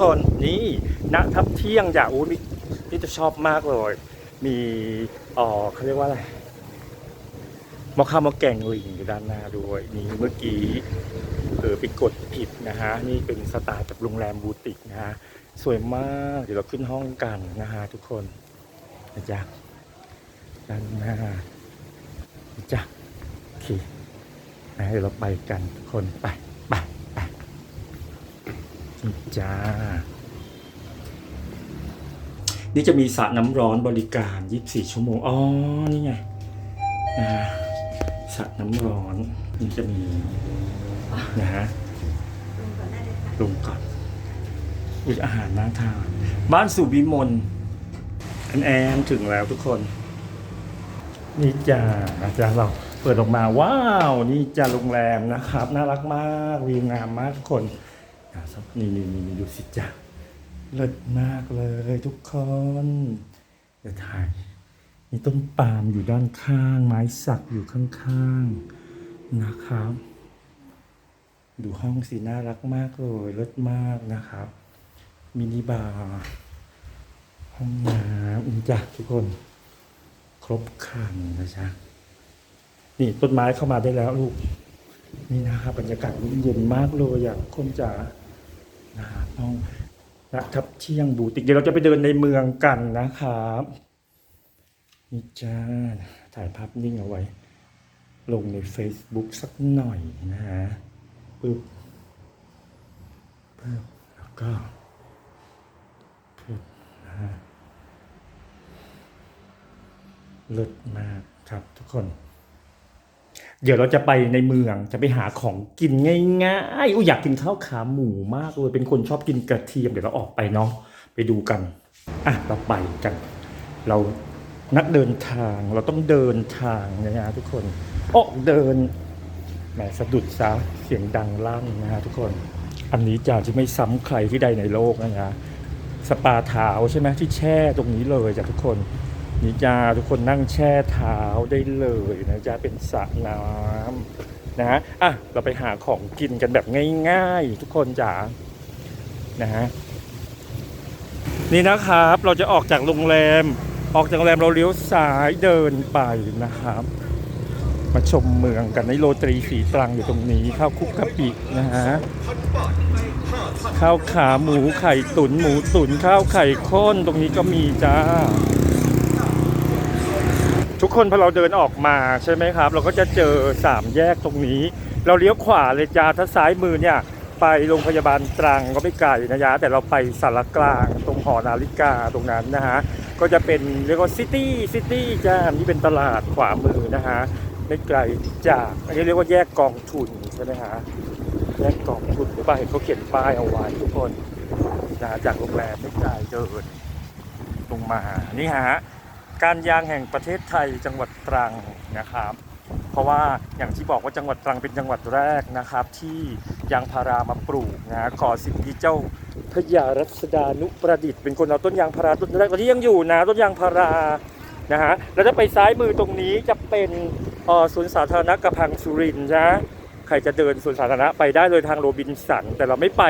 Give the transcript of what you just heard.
คนนี่ณทับเที่ยงอย่าอู้นี่จะชอบมากเลย มีอ๋อเขาเรียกว่าอะไรมอข้าวมอแกงลิงอยู่ด้านหน้าด้วยนี่เมื่อกี้เออไปกดผิดนะฮะนี่เป็นสไตล์แบบโรงแรมบูติกนะฮะสวยมากเดี๋ยวเราขึ้นห้องกันนะฮะทุกคนนะจ๊ะด้านหน้านะจ๊ะโอเคนะเดี๋ยวเราไปกันทุกคนไป นี่จ้า นี่จะมีสระน้ำร้อนบริการ 24 ชั่วโมง อ๋อ นี่ไงนะฮะสระน้ำร้อน นี่จะมีนะฮะลงก่อนอุ้ยอาหารน่าทาน บ้านสุวิมลอันแอนถึงแล้วทุกคน นี่จ้าอาจารย์เราเปิดออกมาว้าว นี่จะโรงแรมนะครับ น่ารักมากวิวงามมากทุกคนอะ นี่นี่นี่ดูสิจ้าเลิศมากเลยทุกคนเดี๋ยวถ่ายมีต้นปาล์มอยู่ด้านข้าง ไม้สักอยู่ข้างๆนะครับ ดูห้องสีน่ารักมากเลยเลิศมากนะครับ มินิบาร์ห้องน้ำอินจักทุกคน ครบครันนะจ๊ะนี่ต้นไม้เข้ามาได้แล้วลูกนี่นะครับบรรยากาศเย็นมากเลยอย่างคนจ๋า นะครับห้องนะครับเที่ยงบูติกเดี๋ยวเราจะไปเดินในเมืองกันนะครับนี่จ้าถ่ายภาพนิ่งเอาไว้ ลงใน Facebook สักหน่อยนะฮะปึ๊บปึ๊บแล้วก็ปึ๊บนะฮะเลิศมากครับทุกคน เดี๋ยวเราจะไปในเมืองจะไปหาของกินง่ายๆอุ้ยอยากกินข้าวขาหมูมากเลยเป็นคนชอบกินกระเทียมเดี๋ยวเราออกไปเนาะไปดูกันอะเราไปกัน เรานักเดินทางเราต้องเดินทางนะฮะทุกคนโอ้เดินแหมสะดุดซะเสียงดังลั่นนะฮะทุกคน อันนี้จะจะไม่ซ้ำใครที่ใดในโลกนะฮะสปาเท้าใช่ไหมที่แช่ตรงนี้เลยจ้ะทุกคน นี่จ้าทุกคนนั่งแช่เท้าได้เลยนะจ๊ะเป็นสระน้ำนะฮะอะเราไปหาของกินกันแบบง่ายๆ ทุกคนจ๋านะฮะนี่นะครับเราจะออกจากโรงแรม ออกจากโรงแรมเราเลี้ยวซ้ายเดินไปนะครับ มาชมเมืองกันในโรตรีสีตรังอยู่ตรงนี้ข้าวคุกกะปินะฮะข้าวขาหมูไข่ตุนหมูตุนข้าวไข่ข้นตรงนี้ก็มีจ้า ทุกคนพอเราเดินออกมาใช่ไหมครับ เราก็จะเจอสามแยกตรงนี้ เราเลี้ยวขวาเลยจ้าถ้าซ้ายมือเนี่ยไปโรงพยาบาลตรังก็ไม่ไกลนะยะแต่เราไปสารกลางตรงหอนาฬิกาตรงนั้นนะฮะก็จะเป็นเรียกว่าซิตี้ซิตี้จ้านี่เป็นตลาดขวามือนะฮะไม่ไกลจากอันนี้เรียกว่าแยกกองทุนใช่ไหมฮะแยกกองทุนหรือเปล่าเห็นเขาเขียนป้ายเอาไว้ทุกคนนะจากโรงแรมไม่ไกลเดินลงมานี่ฮะ การยางแห่งประเทศไทยจังหวัดตรังนะครับ เพราะว่าอย่างที่บอกว่าจังหวัดตรังเป็นจังหวัดแรกนะครับ ที่ยางพารามาปลูกนะขอสิที่เจ้าพระยารัศดานุประดิษฐ์เป็นคนเอาต้นยางพาราต้นแรกตอนนี้ยังอยู่นะต้นยางพารานะฮะแล้วถ้าไปซ้ายมือตรงนี้จะเป็นสวนสาธารณะกระพังสุรินทร์นะใครจะเดินสวนสาธารณะไปได้เลยทางโรบินสันแต่เราไม่ไป